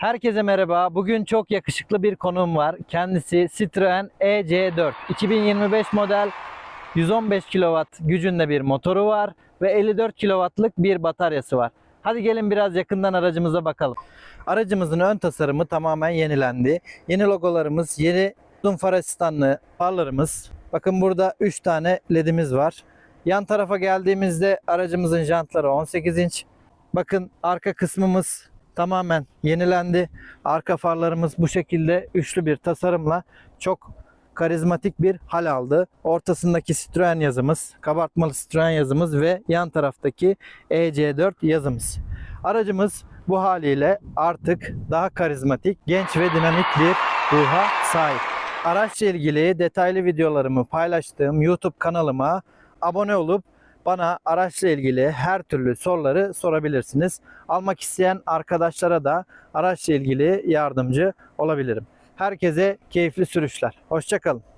Herkese merhaba. Bugün çok yakışıklı bir konuğum var. Kendisi Citroen EC4. 2025 model 115 kW gücünde bir motoru var ve 54 kW'lık bir bataryası var. Hadi gelin biraz yakından aracımıza bakalım. Aracımızın ön tasarımı tamamen yenilendi. Yeni logolarımız, yeni uzun far farlarımız. Bakın burada 3 tane ledimiz var. Yan tarafa geldiğimizde aracımızın jantları 18 inç. Bakın arka kısmımız tamamen yenilendi. Arka farlarımız bu şekilde üçlü bir tasarımla çok karizmatik bir hal aldı. Ortasındaki Citroen yazımız, kabartmalı Citroen yazımız ve yan taraftaki EC4 yazımız. Aracımız bu haliyle artık daha karizmatik, genç ve dinamik bir ruha sahip. Araçla ilgili detaylı videolarımı paylaştığım YouTube kanalıma abone olup bana araçla ilgili her türlü soruları sorabilirsiniz. Almak isteyen arkadaşlara da araçla ilgili yardımcı olabilirim. Herkese keyifli sürüşler. Hoşçakalın.